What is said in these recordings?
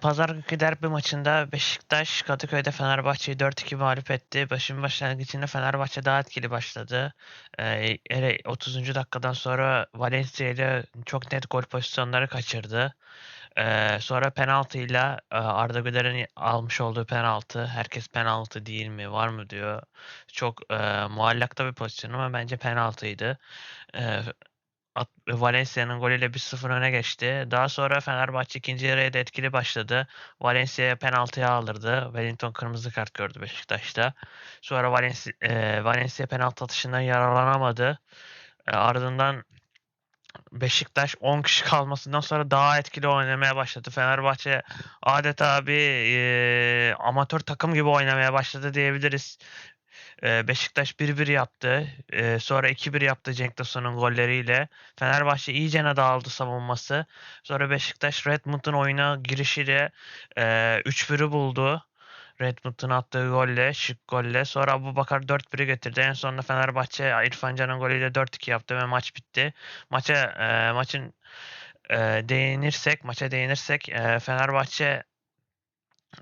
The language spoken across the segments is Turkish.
Pazar günkü derbi maçında Beşiktaş Kadıköy'de Fenerbahçe'yi 4-2 mağlup etti. Başın başlangıcında Fenerbahçe daha etkili başladı. Hele 30. dakikadan sonra Valencia ile çok net gol pozisyonları kaçırdı. Eee, sonra penaltıyla eee, Arda Güler'in almış olduğu penaltı, herkes penaltı değil mi, var mı diyor. Çok eee muallakta bir pozisyon ama bence penaltıydı. At Valencia'nın golüyle 1-0 öne geçti. Daha sonra Fenerbahçe ikinci yarıya da etkili başladı. Valencia'ya penaltıya aldırdı. Wellington kırmızı kart gördü Beşiktaş'ta. Sonra Valencia, eee, Valencia penaltı atışından yararlanamadı. Eee, ardından Beşiktaş 10 kişi kalmasından sonra daha etkili oynamaya başladı. Fenerbahçe adeta bir eee, amatör takım gibi oynamaya başladı diyebiliriz. Beşiktaş 1-1 yaptı. Sonra 2-1 yaptı Cenk Tosun'un golleriyle. Fenerbahçe iyicene dağıldı savunması. Sonra Beşiktaş Redmond'un oyuna girişiyle eee 3-1'i buldu. Redmond'un attığı golle, şık golle. Sonra Abubakar 4-1'i getirdi. En sonunda Fenerbahçe İrfan Can'ın golüyle 4-2 yaptı ve maç bitti. Maça eee, maçın eee, değinirsek, maça değinirsek eee, Fenerbahçe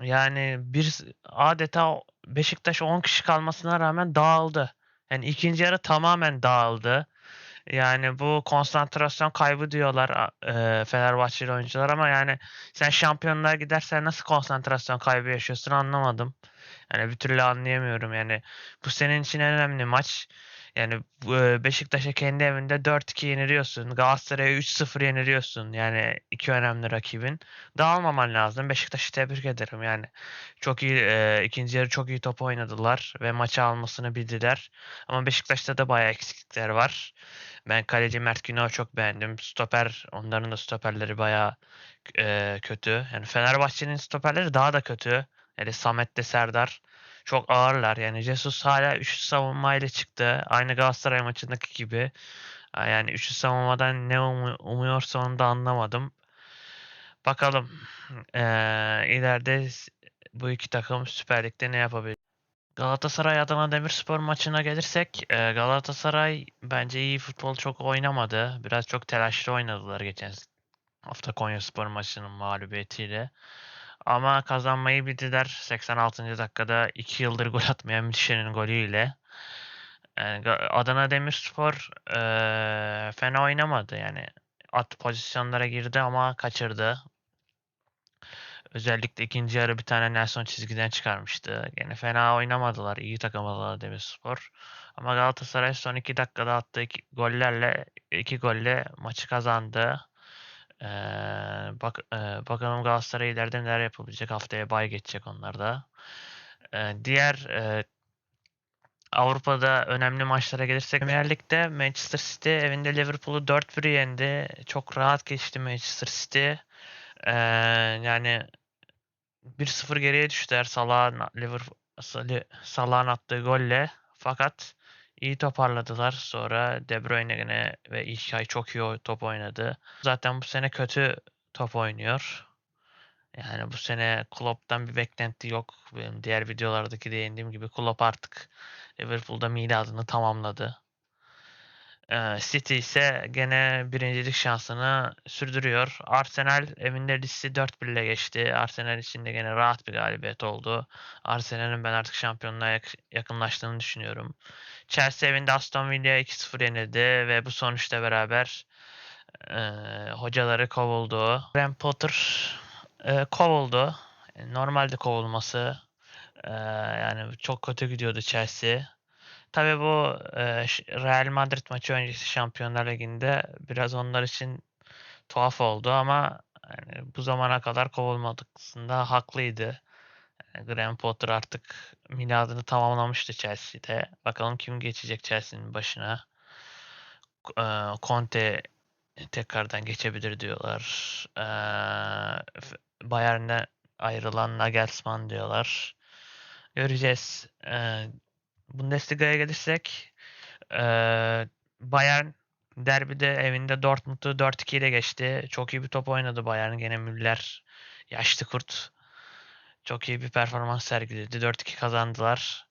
yani bir adeta Beşiktaş 10 kişi kalmasına rağmen dağıldı. Yani ikinci yarı tamamen dağıldı. Yani bu konsantrasyon kaybı diyorlar eee Fenerbahçeli oyuncular ama yani sen şampiyonluğa gidersen nasıl konsantrasyon kaybı yaşıyorsun anlamadım. Yani bir türlü anlayamıyorum yani. Bu senin için en önemli maç. Yani eee, Beşiktaş'a kendi evinde 4-2 yeniliyorsun. Galatasaray'a 3-0 yeniliyorsun. Yani iki önemli rakibin. Dağılmaman lazım. Beşiktaş'ı tebrik ederim yani. Çok iyi eee, ikinci yarı çok iyi top oynadılar ve maçı almasını bildiler. Ama Beşiktaş'ta da bayağı eksiklikler var. Ben kaleci Mert Günok'u çok beğendim. Stoper, onların da stoperleri bayağı eee, kötü. Yani Fenerbahçe'nin stoperleri daha da kötü. Yani Samet de Serdar çok ağırlar. Yani Jesus hala üçlü savunmayla çıktı. Aynı Galatasaray maçındaki gibi. Yani üçlü savunmadan ne umu- umuyorsa onu da anlamadım. Bakalım eee ileride bu iki takım Süper Lig'de ne yapabilir? Galatasaray Adana Demirspor maçına gelirsek Galatasaray bence iyi futbol çok oynamadı. Biraz çok telaşlı oynadılar geçen hafta Konyaspor maçının mağlubiyetiyle. Ama kazanmayı bildiler. 86. dakikada 2 yıldır gol atmayan Müthişer'in golüyle. Yani Ga- Adana Demirspor eee fena oynamadı yani. At pozisyonlara girdi ama kaçırdı. Özellikle ikinci yarı bir tane Nelson çizgiden çıkarmıştı. Gene fena oynamadılar. İyi takım Adana Demirspor. Ama Galatasaray son iki dakikada attığı gollerle iki golle maçı kazandı. Bak, eee, bakalım Galatasaray ileride neler yapabilecek. Haftaya bay geçecek onlar da. Eee, diğer eee, Avrupa'da önemli maçlara gelirsek Premier Lig'de Manchester City evinde Liverpool'u 4-1 yendi. Çok rahat geçti Manchester City. Eee, yani 1-0 geriye düştüler Salah'ın Liverpool Salah'ın attığı golle. Fakat iyi toparladılar. Sonra De Bruyne gene ve İlkay çok iyi top oynadı. Zaten bu sene kötü top oynuyor. Yani bu sene Klopp'tan bir beklenti yok. Benim diğer videolardaki değindiğim gibi Klopp artık Liverpool'da miladını tamamladı. Eee, City ise gene birincilik şansını sürdürüyor. Arsenal evinde Leeds'i 4-1 ile geçti. Arsenal için de gene rahat bir galibiyet oldu. Arsenal'in ben artık şampiyonluğa yak- yakınlaştığını düşünüyorum. Chelsea evinde Aston Villa'ya 2-0 yenildi ve bu sonuçla beraber eee, hocaları kovuldu. Graham Potter eee, kovuldu. E, Normalde kovulması. Eee, yani çok kötü gidiyordu Chelsea. Tabii bu ş- Real Madrid maçı öncesi Şampiyonlar Ligi'nde biraz onlar için tuhaf oldu ama yani bu zamana kadar kovulmadıklarında haklıydı. Yani Graham Potter artık miladını tamamlamıştı Chelsea'de. Bakalım kim geçecek Chelsea'nin başına. Eee, Conte tekrardan geçebilir diyorlar. F- Bayern'den ayrılan Nagelsmann diyorlar. Göreceğiz. Eee Bundesliga'ya gelirsek Bayern derbide evinde Dortmund'u 4-2 ile geçti. Çok iyi bir top oynadı Bayern. Gene Müller yaşlı kurt. Çok iyi bir performans sergiledi. 4-2 kazandılar.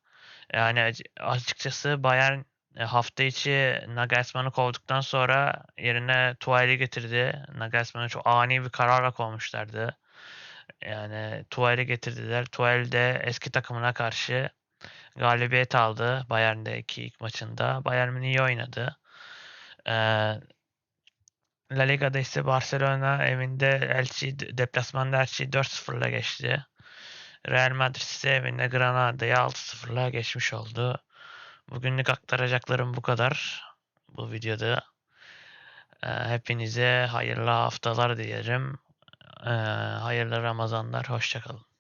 Yani açıkçası Bayern e, hafta içi Nagelsmann'ı kovduktan sonra yerine Tuchel'i getirdi. Nagelsmann'ı çok ani bir kararla kovmuşlardı. Yani Tuchel'i getirdiler. Tuchel de eski takımına karşı galibiyet aldı Bayern'deki ilk maçında. Bayern iyi oynadı. Ee, La Liga'da ise Barcelona evinde Elche deplasmanda Elche'yi 4-0'la geçti. Real Madrid ise evinde Granada'yı 6-0'la geçmiş oldu. Bugünlük aktaracaklarım bu kadar bu videoda. Ee, hepinize hayırlı haftalar dilerim. Ee, hayırlı Ramazanlar. Hoşçakalın.